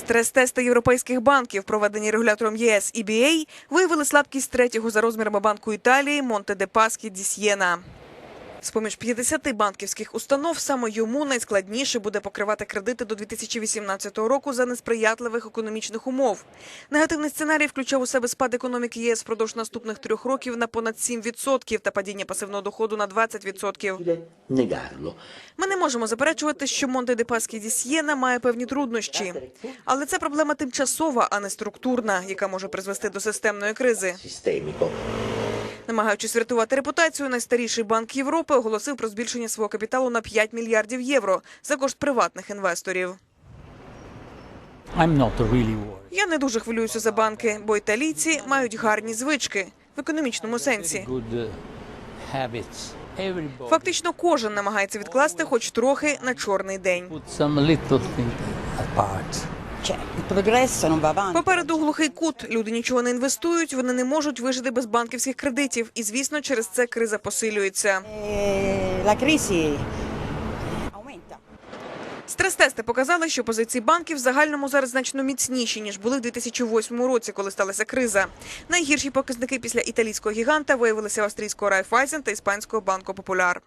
Стрес-тести європейських банків, проведені регулятором ЄС EBA, виявили слабкість третього за розмірами банку Італії Монте де Паскі ді С'єна. З-поміж 50 банківських установ саме йому найскладніше буде покривати кредити до 2018 року за несприятливих економічних умов. Негативний сценарій включав у себе спад економіки ЄС впродовж наступних трьох років на понад 7% та падіння пасивного доходу на 20%. negarlo. Ми не можемо заперечувати, що Монте де Паскі ді має певні труднощі. Але це проблема тимчасова, а не структурна, яка може призвести до системної кризи. Намагаючись врятувати репутацію, найстаріший банк Європи оголосив про збільшення свого капіталу на 5 мільярдів євро за кошт приватних інвесторів. Я не дуже хвилююся за банки, бо італійці мають гарні звички в економічному сенсі. Uh, Фактично, кожен намагається відкласти хоч трохи на чорний день. Попереду глухий кут. Люди нічого не інвестують, вони не можуть вижити без банківських кредитів. І звісно, через це криза посилюється. Crisi. Стрес-тести показали, що позиції банків в загальному зараз значно міцніші ніж були в 2008 році, коли сталася криза. Найгірші показники після італійського гіганта виявилися в австрійського Райфайзен та іспанського банку Популяр.